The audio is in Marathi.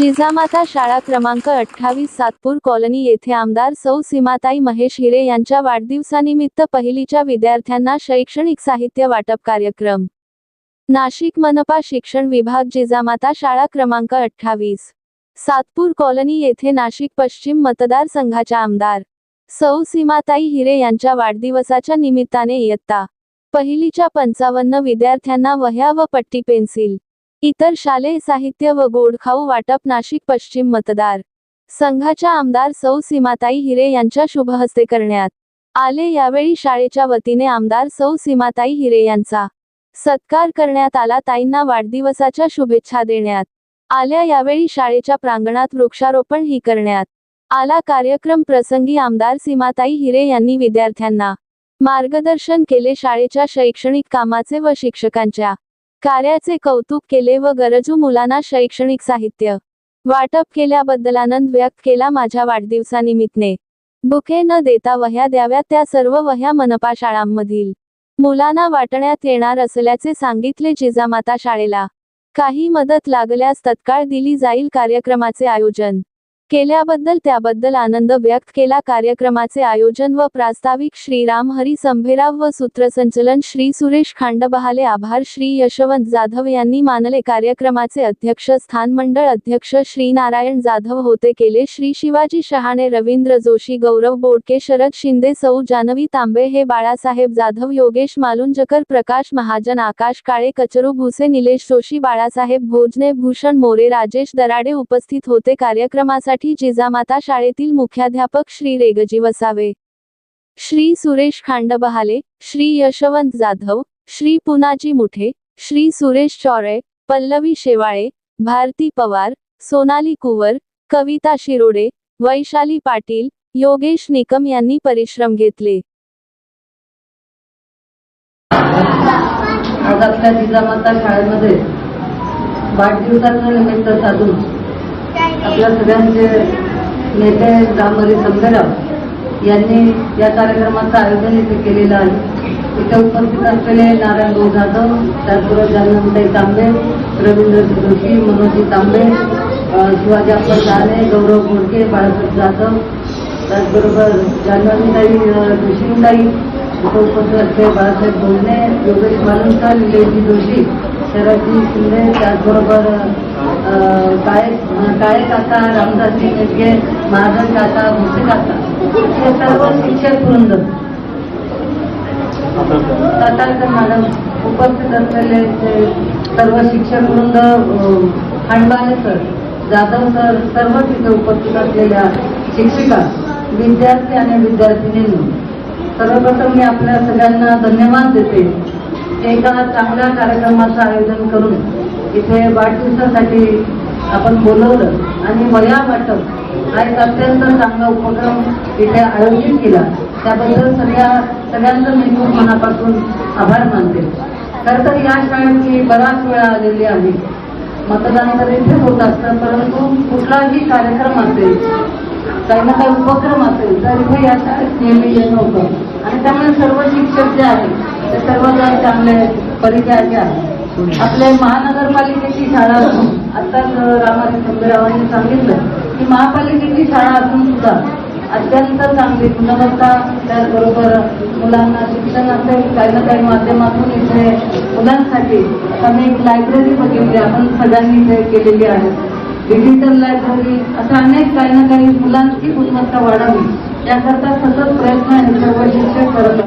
जिजामाता शाळा क्रमांक अठ्ठावीस सातपूर कॉलनी येथे आमदार सौ सीमाताई महेश हिरे यांच्या वाढदिवसानिमित्त पहिलीच्या विद्यार्थ्यांना शैक्षणिक साहित्य वाटप कार्यक्रम. नाशिक मनपा शिक्षण विभाग जिजामाता शाळा क्रमांक अठ्ठावीस. सातपूर कॉलनी येथे नाशिक पश्चिम मतदारसंघाच्या आमदार सौ सीमाताई हिरे यांच्या वाढदिवसाच्या निमित्ताने इयत्ता. पहिलीच्या पंचावन्न विद्यार्थ्यांना वह्या व पट्टी पेन्सिल. इतर शालेय साहित्य व गोडखाऊ वाटप नाशिक पश्चिम मतदार संघाच्या आमदार सौ सीमाताई हिरे यांच्या शुभहस्ते करण्यात आले. यावेळी शाळेच्या वतीने आमदार सौ सीमाताई हिरे यांचा सत्कार करण्यात आला. ताईंना वाढदिवसाच्या शुभेच्छा देण्यात आल्या. यावेळी शाळेच्या प्रांगणात वृक्षारोपण ही करण्यात आला. कार्यक्रम प्रसंगी आमदार सीमाताई हिरे यांनी विद्यार्थ्यांना मार्गदर्शन केले. शाळेच्या शैक्षणिक कामाचे व शिक्षकांच्या कार्याचे कौतुक केले व गरजू मुलांना शैक्षणिक साहित्य वाटप केल्याबद्दल आनंद व्यक्त केला माझ्या वाढदिवसानिमित्तने. बुके न देता वह्या द्याव्यात त्या सर्व वह्या मनपा शाळांमधील मुलांना वाटण्यात येणार असल्याचे सांगितले जिजामाता शाळेला. काही मदत लागल्यास तत्काळ दिली जाईल कार्यक्रमाचे आयोजन. केल्याबद्दल त्याबद्दल आनंद व्यक्त केला. कार्यक्रमाचे आयोजन व प्रास्ताविक श्री रामहरी संभेराव व सूत्रसंचलन श्री सुरेश खांडबहाले आभार श्री यशवंत जाधव यांनी मानले. कार्यक्रमाचे अध्यक्ष स्थान मंडळ अध्यक्ष श्री नारायण जाधव होते. केले श्री शिवाजी शहाणे रवींद्र जोशी गौरव बोडके शरद शिंदे सौ जानवी तांबे हे बाळासाहेब जाधव योगेश मालुंजकर प्रकाश महाजन आकाश काळे कचरू भुसे निलेश जोशी बाळासाहेब भोजने भूषण मोरे राजेश दराडे उपस्थित होते. कार्यक्रमासाठी जिजामाता शाळेतील मुख्याध्यापक श्री रेगजी वसावे. श्री सुरेश खांडबहाले श्री यशवंत जाधव श्री पुनाजी मुठे श्री सुरेश चौरे पल्लवी शेवाळे भारती पवार सोनाली कुवर कविता शिरोडे वैशाली पाटील योगेश निकम यांनी परिश्रम घेतले. आज आपल्या जिजामाता शाळेमध्ये वाढदिवसाचं निमित्त साधून आपल्या सगळ्यांचे नेते रामहरी संभेराव यांनी या कार्यक्रमाचं आयोजन इथे केलेलं आहे. इथे उपस्थित असलेले नारायण भाऊ जाधव त्याचबरोबर जानंदाई तांबे रवींद्र जोशी मनोजी तांबे शिवाजी अप्पा शहाणे गौरव घोडके बाळासाहेब जाधव त्याचबरोबर जान्हवीताई जोशीताई इथे उपस्थित असलेले बाळासाहेब भोजने योगेश मालुंकर निलेशजी जोशी शरदजी शिंदे त्याचबरोबर काळे काळे काका रामदासजी महाजन काका भुसे काका. हे सर्व शिक्षक वृंद सातारकर मॅडम उपस्थित असलेले सर्व शिक्षक वृंद सर जाधव सर सर्व तिथे उपस्थित असलेल्या शिक्षिका विद्यार्थी आणि विद्यार्थिनींनी सर्वप्रथम मी आपल्या सगळ्यांना धन्यवाद देते. एका चांगल्या कार्यक्रमाचं आयोजन करून इथे वाढदिवसासाठी आपण बोलवलं आणि वया वाटप हा एक अत्यंत चांगला उपक्रम इथे आयोजित केला. त्याबद्दल सगळ्या सगळ्यांचं मी खूप मनापासून आभार मानते. खरं तर या शाळेत मी बराच वेळा आलेली आहे. मतदान तर इथेच होत असतं परंतु कुठलाही कार्यक्रम असेल काही ना काही उपक्रम असेल तर इथे या शाळेत नेहमी येत होतं. आणि त्यामुळे सर्व शिक्षक जे आहेत ते सर्वजण चांगले परिचयाचे आहेत. आपल्या महानगरपालिकेची शाळा असून आताच रामाजी सांगितलं की महापालिकेची शाळा असून सुद्धा अत्यंत चांगली गुणवत्ता त्याचबरोबर मुलांना शिक्षण असेल काही ना काही माध्यमातून इथे मुलांसाठी आम्ही एक लायब्ररी बघितली आपण सगळ्यांनी इथे केलेली आहे. डिजिटल लायब्ररी अशा अनेक काही ना काही मुलांची गुणवत्ता वाढावी याकरता सतत प्रयत्न हे सर्व शिक्षक करत